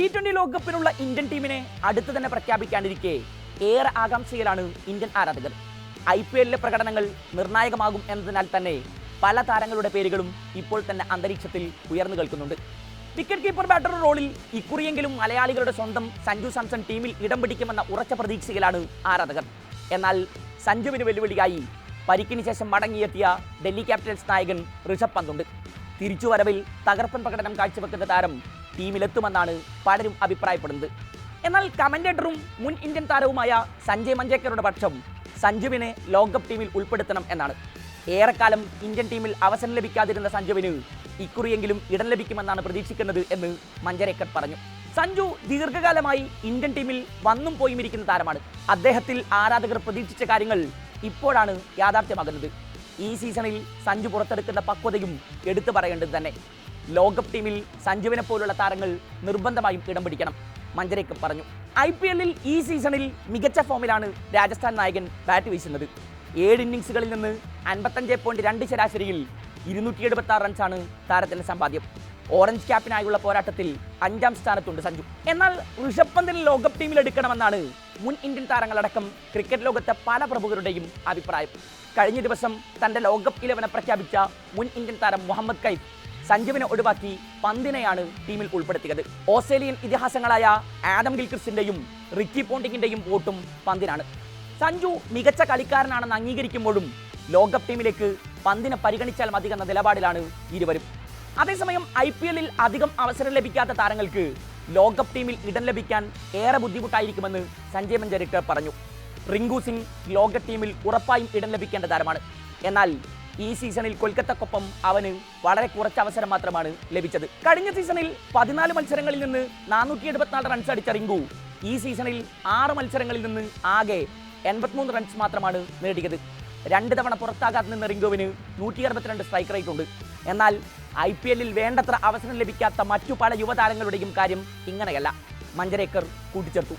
T twenty ലോകകപ്പിനുള്ള Indian ടീമിനെ അടുത്ത് തന്നെ പ്രഖ്യാപിക്കാനിരിക്കെ ഏറെ ആകാംക്ഷയിലാണ് ഇന്ത്യൻ ആരാധകർ. ഐ പി എല്ലിലെ പ്രകടനങ്ങൾ നിർണായകമാകും എന്നതിനാൽ തന്നെ പല താരങ്ങളുടെ പേരുകളും ഇപ്പോൾ തന്നെ അന്തരീക്ഷത്തിൽ ഉയർന്നു കേൾക്കുന്നുണ്ട്. വിക്കറ്റ് കീപ്പർ ബാറ്റർ റോളിൽ ഇക്കുറിയെങ്കിലും മലയാളികളുടെ സ്വന്തം സഞ്ജു സാംസൺ ടീമിൽ ഇടം പിടിക്കുമെന്ന ഉറച്ച പ്രതീക്ഷയിലാണ് ആരാധകർ. എന്നാൽ സഞ്ജുവിന് വെല്ലുവിളിയായി പരിക്കിന് ശേഷം മടങ്ങിയെത്തിയ ഡൽഹി ക്യാപിറ്റൽസ് നായകൻ ഋഷഭ് പന്തുണ്ട്. തിരിച്ചുവരവിൽ തകർപ്പൻ പ്രകടനം കാഴ്ചവെക്കുന്ന താരം ടീമിലെത്തുമെന്നാണ് പലരും അഭിപ്രായപ്പെടുന്നത്. എന്നാൽ കമന്റേറ്ററും മുൻ ഇന്ത്യൻ താരവുമായ സഞ്ജയ് മഞ്ചേക്കറുടെ പക്ഷം സഞ്ജുവിനെ ലോകകപ്പ് ടീമിൽ ഉൾപ്പെടുത്തണം എന്നാണ്. ഏറെക്കാലം ഇന്ത്യൻ ടീമിൽ അവസരം ലഭിക്കാതിരുന്ന സഞ്ജുവിന് ഇക്കുറിയെങ്കിലും ഇടം ലഭിക്കുമെന്നാണ് പ്രതീക്ഷിക്കുന്നത് എന്ന് മഞ്ചരേക്കർ പറഞ്ഞു. സഞ്ജു ദീർഘകാലമായി ഇന്ത്യൻ ടീമിൽ വന്നും പോയും ഇരിക്കുന്ന താരമാണ്. അദ്ദേഹത്തിൽ ആരാധകർ പ്രതീക്ഷിച്ച കാര്യങ്ങൾ ഇപ്പോഴാണ് യാഥാർത്ഥ്യമാകുന്നത്. ഈ സീസണിൽ സഞ്ജു പുറത്തെടുക്കുന്ന പക്വതയും എടുത്തു പറയേണ്ടത് തന്നെ. ലോകകപ്പ് ടീമിൽ സഞ്ജുവിനെ പോലുള്ള താരങ്ങൾ നിർബന്ധമായും ഇടം പിടിക്കണം. മഞ്ജരേക്കും പറഞ്ഞു. ഐ പി എല്ലിൽ ഈ സീസണിൽ മികച്ച ഫോമിലാണ് രാജസ്ഥാൻ നായകൻ ബാറ്റ് വീശുന്നത്. ഏഴ് ഇന്നിങ്സുകളിൽ നിന്ന് അൻപത്തഞ്ച് പോയിന്റ് രണ്ട് ശരാശരിയിൽ ഇരുന്നൂറ്റി എഴുപത്തി ആറ് റൺസാണ് താരത്തിന്റെ സമ്പാദ്യം. ഓറഞ്ച് ക്യാപ്പിനായുള്ള പോരാട്ടത്തിൽ അഞ്ചാം സ്ഥാനത്തുണ്ട് സഞ്ജു. എന്നാൽ ഋഷഭ് പന്തിന് ലോകകപ്പ് ടീമിൽ എടുക്കണമെന്നാണ് മുൻ ഇന്ത്യൻ താരങ്ങളടക്കം ക്രിക്കറ്റ് ലോകത്തെ പല പ്രമുഖരുടെയും അഭിപ്രായം. കഴിഞ്ഞ ദിവസം തന്റെ ലോകകപ്പ് ഇലവനെ പ്രഖ്യാപിച്ച മുൻ ഇന്ത്യൻ താരം മുഹമ്മദ് കൈഫ് സഞ്ജുവിനെ ഒഴിവാക്കി പന്തിനെയാണ് ടീമിൽ ഉൾപ്പെടുത്തിയത്. ഓസ്ട്രേലിയൻ ഇതിഹാസങ്ങളായ ആഡം ഗിൽക്രിസിന്റെയും റിക്കി പോണ്ടിങ്ങിന്റെയും വോട്ടും പന്തിനാണ്. സഞ്ജു മികച്ച കളിക്കാരനാണെന്ന് അംഗീകരിക്കുമ്പോഴും ലോകകപ്പ് ടീമിലേക്ക് പന്തിനെ പരിഗണിച്ചാൽ മതി എന്ന നിലപാടിലാണ് ഇരുവരും. അതേസമയം ഐ പി എല്ലിൽ അധികം അവസരം ലഭിക്കാത്ത താരങ്ങൾക്ക് ലോകകപ്പ് ടീമിൽ ഇടം ലഭിക്കാൻ ഏറെ ബുദ്ധിമുട്ടായിരിക്കുമെന്ന് സഞ്ജയ് മഞ്ചരിക്കർ പറഞ്ഞു. റിങ്കു സിംഗ് ലോക ടീമിൽ ഉറപ്പായും ഇടം ലഭിക്കേണ്ട താരമാണ്. എന്നാൽ ഈ സീസണിൽ കൊൽക്കത്തക്കൊപ്പം അവന് വളരെ കുറച്ച് അവസരം മാത്രമാണ് ലഭിച്ചത്. കഴിഞ്ഞ സീസണിൽ പതിനാല് മത്സരങ്ങളിൽ നിന്ന് നാനൂറ്റി എഴുപത്തിനാല് റൺസ് അടിച്ച റിങ്കു. ഈ സീസണിൽ ആറ് മത്സരങ്ങളിൽ നിന്ന് ആകെ എൺപത്തിമൂന്ന് റൺസ് മാത്രമാണ് നേടിയത്. രണ്ട് തവണ പുറത്താകാതെ നിന്ന റിങ്കുവിന് നൂറ്റി അറുപത്തിരണ്ട് സ്ട്രൈക്ക് റേറ്റ് ഉണ്ട്. എന്നാൽ ഐ പി എല്ലിൽ വേണ്ടത്ര അവസരം ലഭിക്കാത്ത മറ്റു പല യുവതാരങ്ങളുടെയും കാര്യം ഇങ്ങനെയല്ല. മഞ്ചരേക്കർ കൂട്ടിച്ചേർത്തു.